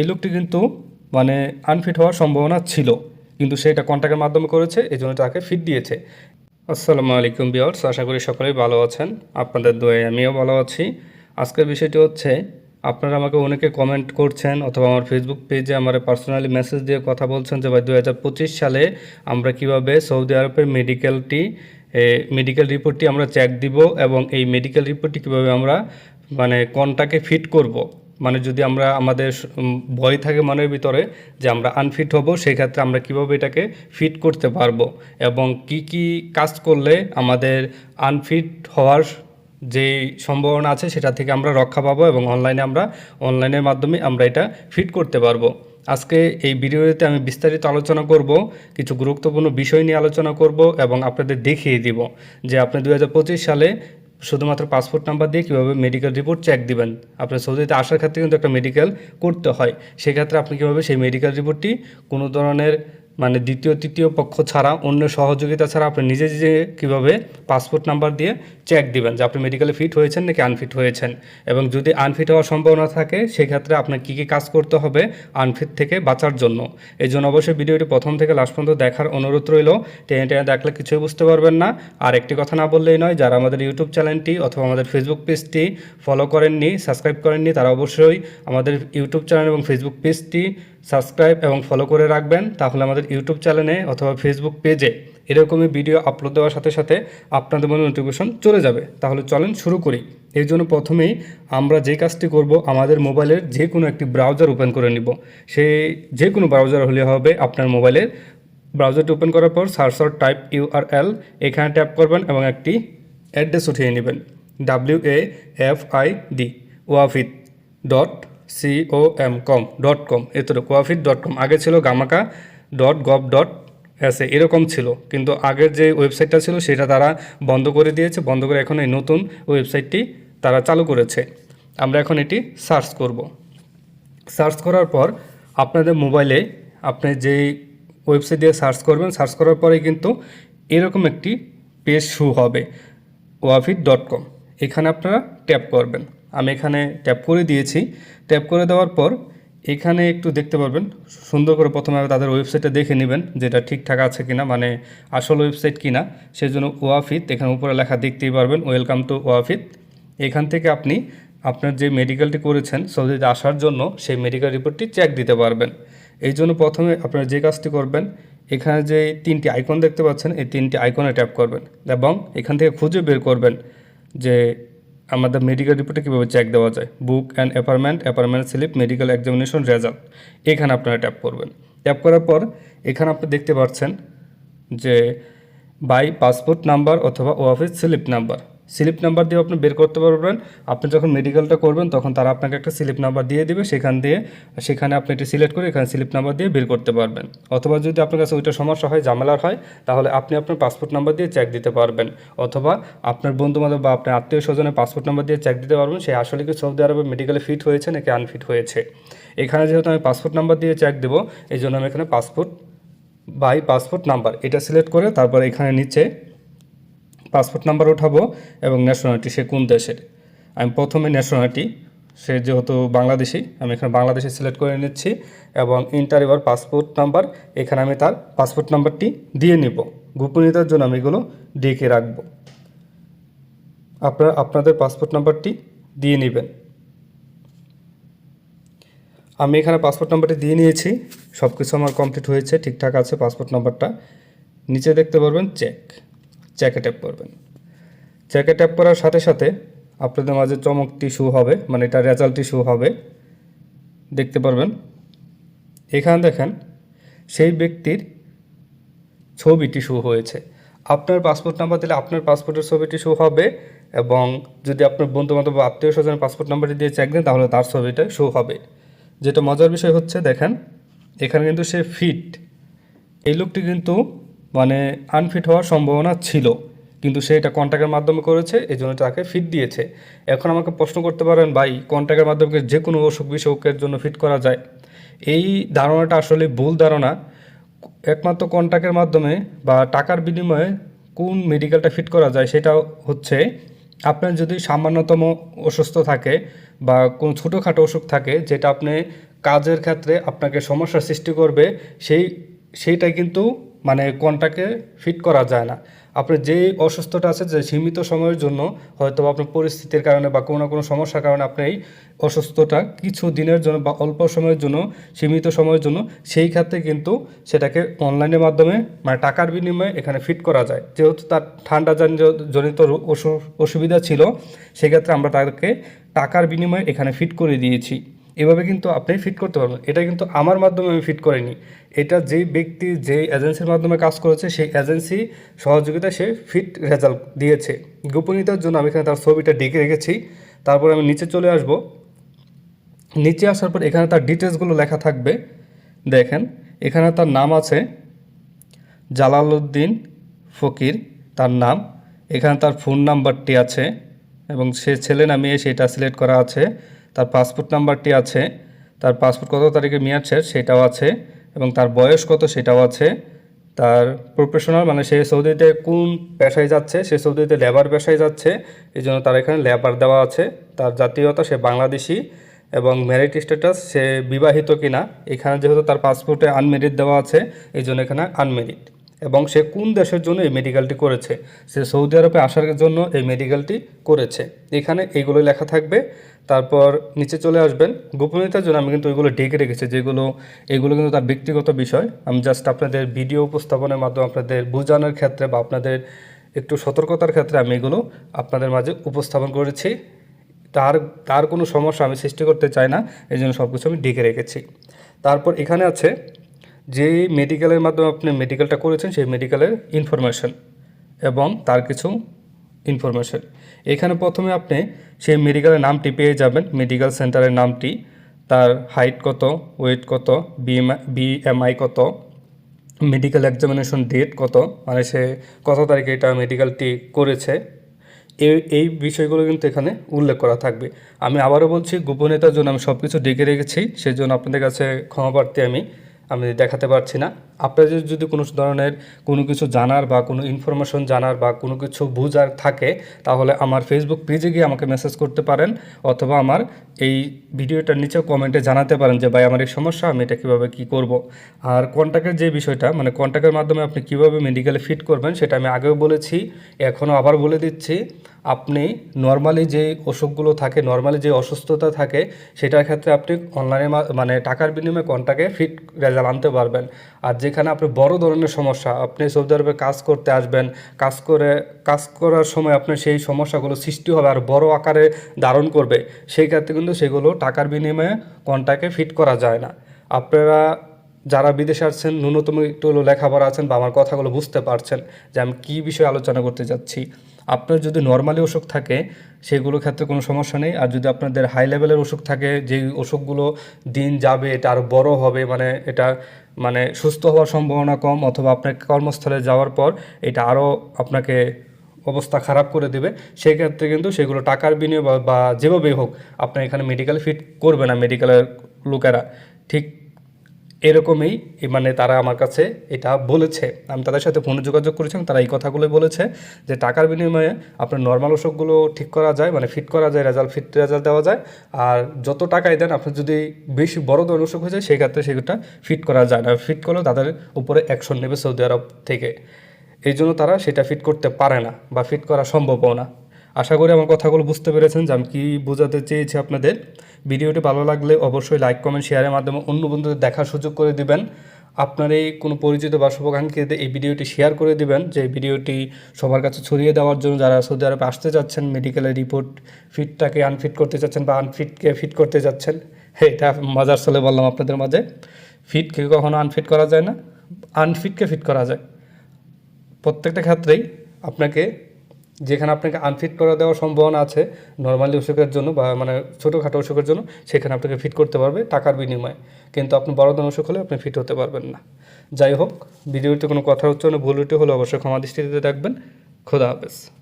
এই লোকটি কিন্তু মানে আনফিট হওয়ার সম্ভাবনা ছিল, কিন্তু সেটা কন্ট্যাক্টের মাধ্যমে করেছে এই জন্য তাকে ফিট দিয়েছে। আসসালামু আলাইকুম বিয়ার্স আশা করি সকলেই ভালো আছেন, আপনাদের দোয়ে আমিও ভালো আছি। আজকের বিষয়টি হচ্ছে, আপনারা আমাকে অনেকে কমেন্ট করছেন, অথবা আমার ফেসবুক পেজে আমার পার্সোনালি মেসেজ দিয়ে কথা বলছেন যে, ভাই দু হাজার পঁচিশ সালে আমরা কীভাবে সৌদি আরবের মেডিকেলটি মেডিকেল রিপোর্টটি আমরা চেক দিব এবং এই মেডিকেল রিপোর্টটি কীভাবে আমরা মানে কোনটাকে ফিট করব? মানে যদি আমরা আমাদের ভয় থাকে মনের ভিতরে যে আমরা আনফিট হব সেই ক্ষেত্রে আমরা কীভাবে এটাকে ফিট করতে পারব এবং কি কি কাজ করলে আমাদের আনফিট হওয়ার যে সম্ভাবনা আছে, সেটা থেকে আমরা রক্ষা পাবো এবং অনলাইনে আমরা অনলাইনের মাধ্যমে আমরা এটা ফিট করতে পারব। আজকে এই ভিডিওতে আমি বিস্তারিত আলোচনা করব, কিছু গুরুত্বপূর্ণ বিষয় নিয়ে আলোচনা করব এবং আপনাদের দেখিয়ে দিব যে আপনি দু হাজার পঁচিশ সালে শুধুমাত্র পাসপোর্ট নাম্বার দিয়ে কীভাবে মেডিকেল রিপোর্ট চেক দিবেন? আপনার সৌদিতে আসার ক্ষেত্রে কিন্তু একটা মেডিকেল করতে হয়। সেক্ষেত্রে আপনি কীভাবে সেই মেডিকেল রিপোর্টটি কোনো ধরনের মানে দ্বিতীয়, তৃতীয় পক্ষ ছাড়া, অন্য সহযোগিতা ছাড়া আপনি নিজে নিজে কীভাবে পাসপোর্ট নাম্বার দিয়ে চেক দিবেন যে আপনি মেডিকেলে ফিট হয়েছেন নাকি আনফিট হয়েছেন। এবং যদি আনফিট হওয়ার সম্ভাবনা থাকে, সেক্ষেত্রে আপনার কী কী কাজ করতে হবে আনফিট থেকে বাঁচার জন্য। এই জন্য অবশ্যই ভিডিওটি প্রথম থেকে লাস্ট পর্যন্ত দেখার অনুরোধ রইল। টেনে টেনে দেখলে কিছুই বুঝতে পারবেন না। আর একটি কথা না বললেই নয়, যারা আমাদের ইউটিউব চ্যানেলটি অথবা আমাদের ফেসবুক পেজটি ফলো করেননি সাবস্ক্রাইব করেননি, তারা অবশ্যই আমাদের ইউটিউব চ্যানেল এবং ফেসবুক পেজটি সাবস্ক্রাইব এবং ফলো করে রাখবেন। তাহলে আমাদের ইউটিউব চ্যানেলে অথবা ফেসবুক পেজে এরকমই ভিডিও আপলোড দেওয়ার সাথে সাথে আপনাদের মনে নোটিফিকেশন চলে যাবে। তাহলে চলেন শুরু করি। এর জন্য প্রথমেই আমরা যে কাজটি করব, আমাদের মোবাইলের যে কোনো একটি ব্রাউজার ওপেন করে নিব। সেই যে কোনো ব্রাউজার হলে হবে আপনার মোবাইলের ব্রাউজারটি ওপেন করার পর সার্চার টাইপ ইউআরএল এখানে ট্যাপ করবেন এবং একটি অ্যাড্রেস উঠিয়ে নেবেন। W A F I D Wafid dot C O M com dot com এতটুকু, ওয়াফিদ ডট কম আগে ছিল গামাকা ডট গভ ডট এসে এরকম ছিল। কিন্তু আগের যে ওয়েবসাইটটা ছিল, সেটা তারা বন্ধ করে দিয়েছে। বন্ধ করে এখন এই নতুন ওয়েবসাইটটি তারা চালু করেছে। আমরা এখন এটি সার্চ করব। সার্চ করার পর আপনাদের মোবাইলে আপনি যেই ওয়েবসাইট দিয়ে সার্চ করবেন, সার্চ করার পরে কিন্তু এরকম একটি পেজ শু হবে ওয়াফিট ডট কম। এখানে আপনারা ট্যাপ করবেন। আমি এখানে ট্যাপ করে দিয়েছি। ট্যাপ করে দেওয়ার পর এখানে একটু দেখতে পারবেন। সুন্দর করে প্রথমে তাদের ওয়েবসাইটটা দেখে নেবেন যেটা ঠিকঠাক আছে কিনা মানে আসল ওয়েবসাইট কিনা। সেই জন্য ওয়াফিত এখানে উপরে লেখা দেখতেই পারবেন ওয়েলকাম টু ওয়াফিত এখান থেকে আপনি আপনার যে মেডিকেলটি করেছেন, সৌদিতে আসার জন্য সেই মেডিকেল রিপোর্টটি চেক দিতে পারবেন। এই জন্য প্রথমে আপনারা যে কাজটি করবেন, এখানে যে তিনটি আইকন দেখতে পাচ্ছেন, এই তিনটি আইকনে ট্যাপ করবেন এবং এখান থেকে খুঁজে বের করবেন যে আমাদের মেডিকেল রিপোর্টে কীভাবে চেক দেওয়া যায়? Book and apartment apartment slip medical examination result এখানে আপনারা ট্যাপ করবেন। ট্যাপ করার পর এখানে আপনি দেখতে পাচ্ছেন যে বাই পাসপোর্ট নাম্বার অথবা ও office slip number slip number দিয়ে আপনি বের করতে পারবেন। আপনি যখন মেডিকেলটা করবেন, তখন তারা আপনাকে একটা স্লিপ নাম্বার দিয়ে দেবে। সেখান দিয়ে, সেখানে আপনি এটি সিলেক্ট করে এখানে স্লিপ নাম্বার দিয়ে বের করতে পারবেন। অথবা যদি আপনার কাছে ওইটা সমস্যা হয়, ঝামেলার হয়, তাহলে আপনি আপনার পাসপোর্ট নাম্বার দিয়ে চেক দিতে পারবেন। অথবা আপনার বন্ধুবান্ধব বা আপনার আত্মীয় স্বজনের পাসপোর্ট নাম্বার দিয়ে চেক দিতে পারবেন। সে আসলে কি সৌদি আরবে মেডিকেলে ফিট হয়েছে নাকি আনফিট হয়েছে। এখানে যেহেতু আমি পাসপোর্ট নাম্বার দিয়ে চেক দেবো এই জন্য আমি এখানে পাসপোর্ট বাই পাসপোর্ট নাম্বার এটা সিলেক্ট করে তারপর এখানে নিচে পাসপোর্ট নাম্বার উঠাবো এবং ন্যাশনালিটি সে কোন দেশের? আমি প্রথমে ন্যাশনালিটি সে যেহেতু বাংলাদেশি, আমি এখানে বাংলাদেশে সিলেক্ট করে নিচ্ছি এবং ইন্টার এবার পাসপোর্ট নাম্বার, এখানে আমি তার পাসপোর্ট নাম্বারটি দিয়ে নিব। গোপনীয়তার জন্য আমি এগুলো ডেকে রাখব। আপনারা আপনাদের পাসপোর্ট নাম্বারটি দিয়ে নেবেন। আমি এখানে পাসপোর্ট নাম্বারটি দিয়ে নিয়েছি সব কিছু আমার কমপ্লিট হয়েছে, ঠিকঠাক আছে পাসপোর্ট নাম্বারটা। নিচে দেখতে পারবেন চেক চেকে ট্যাপ করবেন। চেকে ট্যাপ করার সাথে সাথে আপনাদের মাঝে চমকটি শু হবে মানে এটা রেজাল্টটি শু হবে। দেখতে পারবেন। এখানে দেখেন, সেই ব্যক্তির ছবিটি শো হয়েছে। আপনার পাসপোর্ট নাম্বার দিলে আপনার পাসপোর্টের ছবিটি শো হবে এবং যদি আপনার বন্ধু বান্ধব বা আত্মীয় স্বজনের পাসপোর্ট নাম্বারটি দিয়ে চেক দেন, তাহলে তার ছবিটা শো হবে। যেটা মজার বিষয় হচ্ছে, দেখেন, এখানে কিন্তু সে ফিট এই লোকটি কিন্তু মানে আনফিট হওয়ার সম্ভাবনা ছিল। কিন্তু সে এটা কন্ট্যাক্টের মাধ্যমে করেছে এই জন্য তাকে ফিট দিয়েছে। এখন আমাকে প্রশ্ন করতে পারেন, ভাই কন্ট্যাক্টের মাধ্যমে যে কোনো অসুখ বিসুখের জন্য ফিট করা যায়? এই ধারণাটা আসলে ভুল ধারণা। একমাত্র কন্ট্যাক্টের মাধ্যমে বা টাকার বিনিময়ে কোন মেডিকেলটা ফিট করা যায় সেটা হচ্ছে, আপনার যদি সামান্যতম অসুস্থ থাকে বা কোনো ছোটোখাটো অসুখ থাকে, যেটা আপনি কাজের ক্ষেত্রে আপনাকে সমস্যার সৃষ্টি করবে, সেই সেইটা কিন্তু মানে কোনটাকে ফিট করা যায় না। আপনার যে অসুস্থটা আছে, যে সীমিত সময়ের জন্য হয়তো আপনার পরিস্থিতির কারণে বা কোনো না কোনো সমস্যার কারণে আপনি এই অসুস্থতা কিছু দিনের জন্য বা অল্প সময়ের জন্য, সীমিত সময়ের জন্য, সেই ক্ষেত্রে কিন্তু সেটাকে অনলাইনের মাধ্যমে মানে টাকার বিনিময়ে এখানে ফিট করা যায়। যেহেতু তার ঠান্ডা জন- জনিত অসু- অসুবিধা ছিল, সেক্ষেত্রে আমরা তাকে টাকার বিনিময়ে এখানে ফিট করে দিয়েছি। এভাবে কিন্তু আপনি ফিট করতে পারবেন। এটা কিন্তু আমার মাধ্যমে আমি ফিট করিনি। এটা যেই ব্যক্তি যেই এজেন্সির মাধ্যমে কাজ করেছে, সেই এজেন্সি সহযোগিতা সে ফিট রেজাল্ট দিয়েছে। গোপনীয়তার জন্য আমি এখানে তার ছবিটা ডেকে রেখেছি। তারপর আমি নিচে চলে আসব। নিচে আসার পর এখানে তার ডিটেলসগুলো লেখা থাকবে। দেখেন, এখানে তার নাম আছে জালালউদ্দিন ফকির, তার নাম। এখানে তার ফোন নাম্বারটি আছে এবং সে ছেলে না মেয়ে সেটা সিলেক্ট করা আছে। তার পাসপোর্ট নাম্বারটি আছে, তার পাসপোর্ট কত তারিখে মেয়াদ শেষ সেটাও আছে এবং তার বয়স কত সেটাও আছে। তার প্রফেশনাল মানে সে সৌদিতে কোন পেশায় যাচ্ছে, সে সৌদিতে লেবার পেশায় যাচ্ছে, এই জন্য তার এখানে লেবার দেওয়া আছে। তার জাতীয়তা, সে বাংলাদেশি এবং ম্যারিড স্ট্যাটাস সে বিবাহিত কিনা, এখানে যেহেতু তার পাসপোর্টে আনমেরিড দেওয়া আছে, এই জন্য এখানে আনমেরিড এবং সে কোন দেশের জন্য এই মেডিকেলটি করেছে, সে সৌদি আরবে আসার জন্য এই মেডিকেলটি করেছে। এখানে এইগুলো লেখা থাকবে। তারপর নিচে চলে আসবেন। গোপনীয়তার জন্য আমি কিন্তু ওইগুলো ডেকে রেখেছি, যেগুলো, এগুলো কিন্তু তার ব্যক্তিগত বিষয়। আমি জাস্ট আপনাদের ভিডিও উপস্থাপনের মাধ্যমে আপনাদের বোঝানোর ক্ষেত্রে বা আপনাদের একটু সতর্কতার ক্ষেত্রে আমি এগুলো আপনাদের মাঝে উপস্থাপন করেছি। তার তার কোনো সমস্যা আমি সৃষ্টি করতে চাই না, এই জন্য সব কিছু আমি ডেকে রেখেছি। তারপর এখানে আছে যে মেডিকেলের মাধ্যমে আপনি মেডিকেলটা করেছেন, সেই মেডিকেলের ইনফরমেশন এবং তার কিছু ইনফরমেশন এখানে প্রথমে আপনি সেই মেডিকেলের নামটি পেয়ে যাবেন। মেডিকেল সেন্টারের নামটি, তার হাইট কত ওয়েট কত বিএমআই কত মেডিকেল এক্সামিনেশন ডেট কত মানে সে কত তারিখে এটা মেডিকেলটি করেছে। এই এই বিষয়গুলো কিন্তু এখানে উল্লেখ করা থাকবে। আমি আবারও বলছি, গোপনীয়তার জন্য আমি সব কিছু ডেকে রেখেছি সেই জন্য আপনাদের কাছে ক্ষমা প্রার্থী আমি আমি দেখাতে পারছি না। আপনাদের যদি কোনো ধরনের কোনো কিছু জানার বা কোনো ইনফরমেশন জানার বা কোনো কিছু বুঝার থাকে, তাহলে আমার ফেসবুক পেজে গিয়ে আমাকে মেসেজ করতে পারেন, অথবা আমার এই ভিডিওটার নিচেও কমেন্টে জানাতে পারেন যে, ভাই, আমার এই সমস্যা, আমি এটা কীভাবে কী করব? আর কন্ট্যাক্টের যে বিষয়টা মানে কন্ট্যাক্টের মাধ্যমে আপনি কীভাবে মেডিকেলে ফিট করবেন, সেটা আমি আগেও বলেছি, এখনও আবার বলে দিচ্ছি। আপনি নর্মালি যে অসুখগুলো থাকে নর্মালি যে অসুস্থতা থাকে, সেটার ক্ষেত্রে আপনি অনলাইনে মানে টাকার বিনিময়ে কন্ট্যাক্টে ফিট রেজাল্ট আনতে পারবেন। আর যেখানে আপনি বড় ধরনের সমস্যা, আপনি সৌদি আরবে কাজ করতে আসবেন, কাজ করে, কাজ করার সময় আপনার সেই সমস্যাগুলো সৃষ্টি হবে আর বড় আকারে ধারণ করবে। সেই ক্ষেত্রে কিন্তু সেগুলো টাকার বিনিময়ে কন্টাকে ফিট করা যায় না। আপনারা যারা বিদেশে আসছেন, ন্যূনতম একটু হলেও লেখাপড়া আছেন বা আমার কথাগুলো বুঝতে পারছেন যে আমি কী বিষয়ে আলোচনা করতে যাচ্ছি। আপনার যদি নর্মালি অসুখ থাকে, সেগুলোর ক্ষেত্রে কোনো সমস্যা নেই। আর যদি আপনাদের হাই লেভেলের অসুখ থাকে, যেই অসুখগুলো দিন যাবে, এটা আরও বড় হবে মানে এটা মানে সুস্থ হওয়ার সম্ভাবনা কম, অথবা আপনার কর্মস্থলে যাওয়ার পর এটা আরও আপনাকে অবস্থা খারাপ করে দেবে। সেই ক্ষেত্রে কিন্তু সেগুলো টাকার বিনিয়োগ বা- বা যেভাবেই হোক আপনার এখানে মেডিকেল ফিট করবে না মেডিকেলের লোকেরা। ঠিক এরকমই মানে তারা আমার কাছে এটা বলেছে। আমি তাদের সাথে ফোনে যোগাযোগ করেছিলাম তারা এই কথাগুলোই বলেছে যে টাকার বিনিময়ে আপনার নর্মাল অসুখগুলো ঠিক করা যায় মানে ফিট করা যায় রেজাল্ট ফিট রেজাল্ট দেওয়া যায়। আর যত টাকাই দেন আপনি যদি বেশি বড় ধরনের অসুখ হয়ে যায় সেই ক্ষেত্রে সেটা ফিট করা যায় না। ফিট করলেও তাদের উপরে অ্যাকশন নেবে সৌদি আরব থেকে। এই জন্য তারা সেটা ফিট করতে পারে না বা ফিট করা সম্ভবও না। আশা করি আমার কথাগুলো বুঝতে পেরেছেন, যে আমি কী বোঝাতে চেয়েছি আপনাদের। ভিডিওটি ভালো লাগলে অবশ্যই লাইক কমেন্ট শেয়ারের মাধ্যমে অন্য বন্ধুদের দেখার সুযোগ করে দিবেন। আপনার এই কোনো পরিচিত বা এই ভিডিওটি শেয়ার করে দিবেন, যে ভিডিওটি সবার কাছে ছড়িয়ে দেওয়ার জন্য যারা সৌদি আরবে আসতে যাচ্ছেন মেডিকেলের রিপোর্ট ফিটটাকে আনফিট করতে চাচ্ছেন বা আনফিটকে ফিট করতে যাচ্ছেন এটা মজার চলে বললাম আপনাদের মাঝে। ফিটকে কখনো আনফিট করা যায় না আনফিটকে ফিট করা যায়। প্রত্যেকটা ক্ষেত্রেই আপনাকে যেখানে আপনাকে আনফিট করে দেওয়ার সম্ভাবনা আছে নর্মালি অসুখের জন্য বা মানে ছোটোখাটো অসুখের জন্য, সেখানে আপনাকে ফিট করতে পারবে টাকার বিনিময়ে। কিন্তু আপনি বড় ধরনের অসুখ হলে আপনি ফিট হতে পারবেন না। যাই হোক, ভিডিওতে কোনো কথা হচ্ছে না ভুল হলে অবশ্যই ক্ষমা দৃষ্টিতে দেখবেন। খোদা হাফেজ।